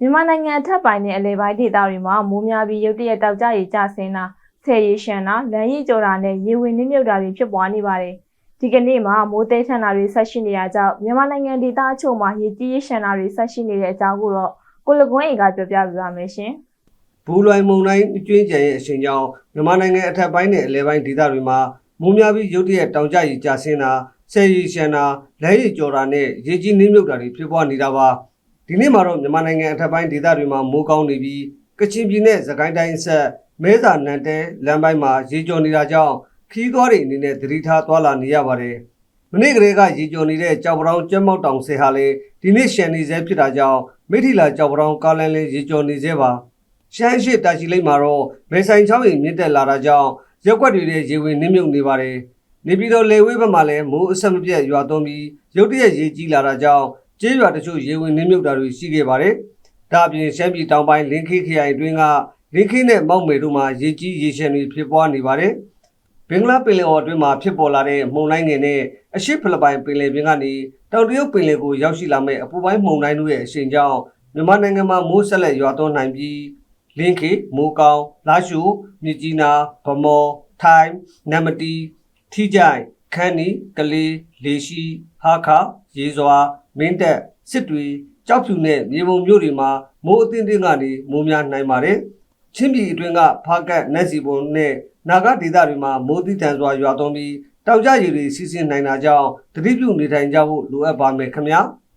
မြန်မာနိုင်ငံအထက်ပိုင်းနဲ့အလယ်ပိုင်းဒေသတွေမှာမိုးများပြီးရုတ်တရက်တောက်ကျရေကျဆင်းတာဆယ်ရီရှမ်းတာလမ်းရီကျော်တာနဲ့ရေဝင်နှင်းမြုပ်တာတွေဖြစ်ပွားနေပါတယ်။ဒီကနေ့မှာမိုးသေးထန်တာတွေဆက်ရှိနေရကြောင်းမြန်မာနိုင်ငံဒေသအချို့မှာရေကြီးရေရှမ်းတာတွေဆက်ရှိနေတဲ့အကြောင်းကိုတော့ကိုလကွန်းအေကပြောပြပေးပါမယ်ရှင်။ဘူလွိုင်မုံတိုင်းအကျွင်းကျန်ရဲ့အချိန်ကြောင့်မြန်မာနိုင်ငံအထက်ပိုင်းနဲ့အလဲပိုင်းဒေသတွေမှာမိုးများပြီးရုတ်တရက်တောင်ကျရေကျဆင်းတာဆယ်ရီရှမ်းတာလဲရီကျော်တာနဲ့ရေကြီးနှင်းမြုပ်တာတွေဖြစ်ပွားနေတာပါ ဒီနေ့မှာတော့မြန်မာနိုင်ငံအထက်ပိုင်းဒေသတွေမှာမိုးကောင်းနေပြီးကချင်ပြည်နယ်သခိုင်းတိုင်းအဆက်မဲစာနန်တဲလမ်းပိုင်းမှာရေကျော်နေတာကြောင့်ခီးသွားတွေအနေနဲ့သတိထားသွားလာနေရပါတယ်မနေ့ကလေးကရေကျော်နေတဲ့ကြောက်ပတောင်ကျက်မောက်တောင်ဆယ်ဟာလေဒီနေ့ရှန်နေဆဲဖြစ်တာကြောင့်မိထီလာကြောက်ပတောင်ကားလန်းလေးရေကျော်နေသေးပါရှမ်းရှိတာချီလိမ့်မှာတော့မေဆိုင်ချောင်းရင်မြင့်တက်လာတာကြောင့်ရက်ွက်တွေရဲ့ရေဝင်နှိမ့်မြုပ်နေပါတယ်။နေပြည်တော်လေဝေးဘက်မှာလည်းမိုးအဆက်မပြတ်ရွာသွန်းပြီးရုတ်တရက်ရေကြီးလာတာကြောင့် ကျေးရွာတချို့ရေဝင်နှိမ့်မြုပ်တာတွေရှိခဲ့ပါတယ်။ဒါအပြင်ရှမ်းပြည်တောင်ပိုင်းလင်းခေးခရိုင်အတွင်းကလင်းခေးနဲ့မောက်မယ်တို့မှာရေကြီးရေရှမ်းတွေဖြစ်ပွားနေပါတယ်။ဘင်္ဂလားပင်လယ်အော်အတွင်းမှာဖြစ်ပေါ်လာတဲ့မှုန်တိုင်းငယ်နဲ့အရှိဖိလစ်ပိုင်ပင်လယ်ပြင်ကနေတောင်တရုတ်ပင်လယ်ကိုရောက်ရှိလာမဲ့အပူပိုင်းမှုန်တိုင်းတို့ရဲ့အရှိန်ကြောင့်မြန်မာနိုင်ငံမှာမိုးဆက်လက်ရွာသွန်းနိုင်ပြီးလင်းခေမိုးကောင်းလာရှုမြစ်ကြီးနာဗမော်ထိုင်းနမတီထီကြိုင်ခန်းနီကလေးလေရှိဟာခရေစွာ မင်းတက်စစ်တွေကြောက်ဖြူနဲ့မြေပုံမြို့တွေမှာမိုးအသင်းတင်းကနေမိုးများနိုင်ပါတယ်ချင်းပြည်အတွင်းကဖားကတ်နက်စီပုံနဲ့နာဂဒေသတွေမှာမိုးတိတန်စွာရွာသွန်းပြီးတောင်ကျရေတွေစီးဆင်းနိုင်တာကြောင့်တတိပြုနေထိုင်ကြဖို့လိုအပ်ပါမယ်ခင်ဗျာ။